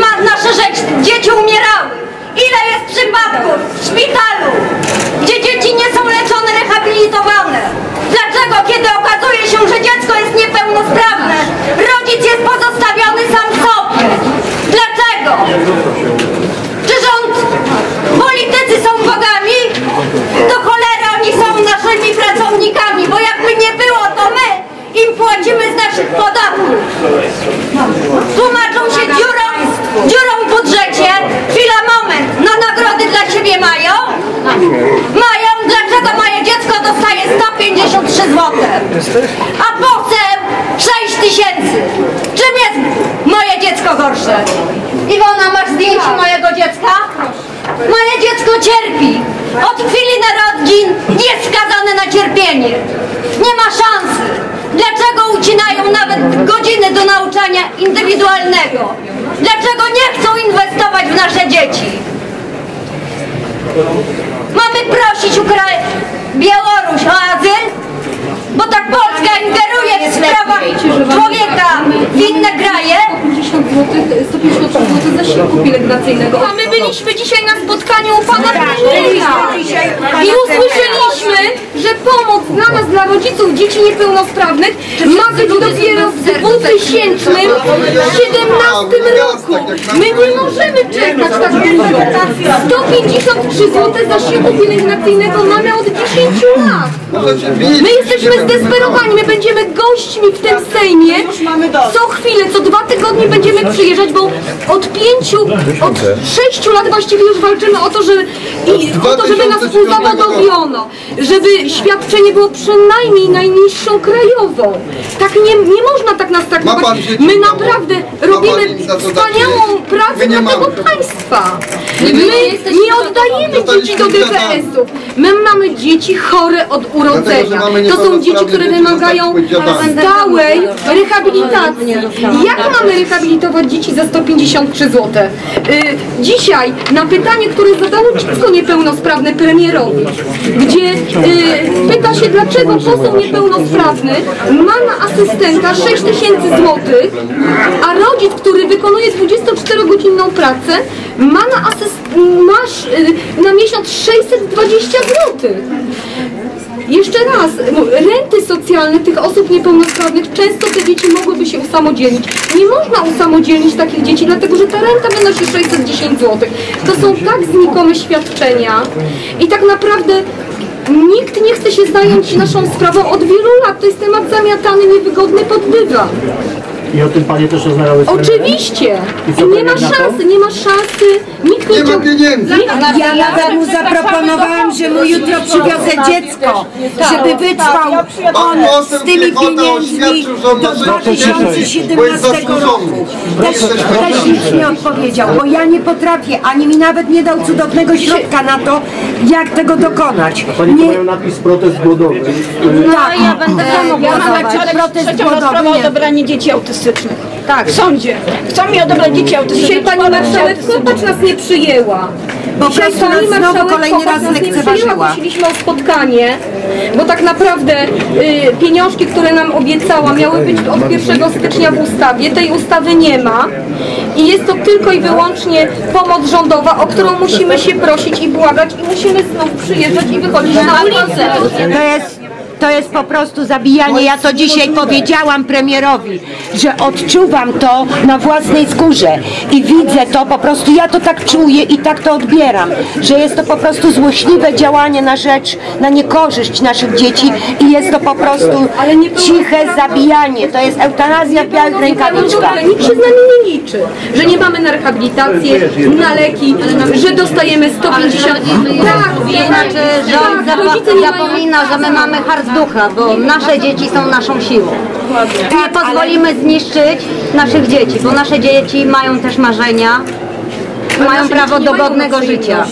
ma, nasze rzecz, dzieci umierały. Ile jest przypadków w szpitalu, gdzie dzieci nie są leczone, rehabilitowane? Dlaczego, kiedy okazuje się, że dziecko jest jesteś? A potem 6 tysięcy! Czym jest moje dziecko gorsze? Iwona, masz zdjęcie mojego dziecka? Moje dziecko cierpi! Od chwili narodzin jest skazane na cierpienie. Nie ma szansy! Dlaczego ucinają nawet godziny do nauczania indywidualnego? Dlaczego nie chcą inwestować w nasze dzieci? Mamy prosić Ukra Białoruś o azyl? Bo tak Polska ingeruje w sprawach człowieka w inne kraje? 50 zł, 150 zł zasiłku pielęgnacyjnego. A my byliśmy dzisiaj na spotkaniu u pana premiera i usłyszeliśmy, że pomoc dla nas, dla rodziców dzieci niepełnosprawnych ma być dopiero w 2017 roku. My nie możemy czekać tak długo. 153 zł zasiłku pielęgnacyjnego mamy od 10 lat. My jesteśmy zdesperowani, my będziemy gośćmi w tym Sejmie. Co chwilę, co dwa tygodnie będziemy przyjeżdżać, bo od pięciu, od sześciu lat właściwie już walczymy o to, że, i, o to żeby nas uzawodowiono, żeby świadczenie było przynajmniej najniższą krajową. Tak nie, nie można tak nas traktować. My naprawdę robimy wspaniałą pracę dla tego państwa. My nie oddajemy dzieci do DPS-ów. My mamy dzieci chore od urodzenia. To są dzieci, które wymagają dziadami. stałej rehabilitacji. Jak mamy rehabilitować dzieci za 153 zł? Y, dzisiaj na pytanie, które zadało dziecko niepełnosprawne premierowi, gdzie y, pyta się, dlaczego poseł niepełnosprawny ma na asystenta 6 tysięcy złotych, a rodzic, który wykonuje 24-godzinną pracę, ma na, asyst- masz, y, na miesiąc 620 złotych. Jeszcze raz, no, renty socjalne tych osób niepełnosprawnych, często te dzieci mogłyby się usamodzielnić. Nie można usamodzielnić takich dzieci, dlatego że ta renta wynosi 610 zł. To są tak znikome świadczenia i tak naprawdę nikt nie chce się zająć naszą sprawą od wielu lat. To jest temat zamiatany, niewygodny pod dywan. I o tym panie też rozmawiały z? Oczywiście. I co nie ma premier na to? szansy, nie ma szansy. Nikt Nie ma chciał- pieniędzy. Nikt- Ja nawet mu zaproponowałam, że mu jutro przywiozę dziecko, żeby wytrwał on z tymi pieniędzmi do 2017 roku. Też, też nic nie odpowiedział, bo ja nie potrafię, ani mi nawet nie dał cudownego środka na to, jak tego dokonać. Pani Nie, mają napis protest głodowy. tak, ja ja zobaczę protest Trzecia głodowy. sprawa o Nie. odebranie dzieci autystycznych. Tak. W sądzie. Chcą mi odebrać dzieci autystyczne. Dzisiaj pani marszałek autystycznych. Kopacz nas nie przyjęła. Po Dzisiaj prostu pani nas znowu marszałek kolejny raz nas nie lekceważyła. przyjęła. Prosiliśmy o spotkanie, bo tak naprawdę y, pieniążki, które nam obiecała, miały być od 1 stycznia w ustawie. Tej ustawy nie ma. I jest to tylko i wyłącznie pomoc rządowa, o którą musimy się prosić i błagać i musimy znów przyjeżdżać i wychodzić na ulicę. To jest, to jest po prostu zabijanie. Ja to dzisiaj powiedziałam premierowi, że odczuwam to na własnej skórze i widzę to po prostu, ja to tak czuję i tak to odbieram, że jest to po prostu złośliwe działanie na rzecz, na niekorzyść naszych dzieci i jest to po prostu ciche zabijanie. To jest eutanazja w białych rękawiczkach. Nikt się z nami nie liczy, że nie mamy na rehabilitację, na leki, że dostajemy 150... Tak, Znaczy rząd tak, rodzice nie mają... zapomina, że my mamy harducha, bo nasze dzieci są naszą siłą. Nie pozwolimy zniszczyć naszych dzieci, bo nasze dzieci mają też marzenia, mają prawo do godnego życia.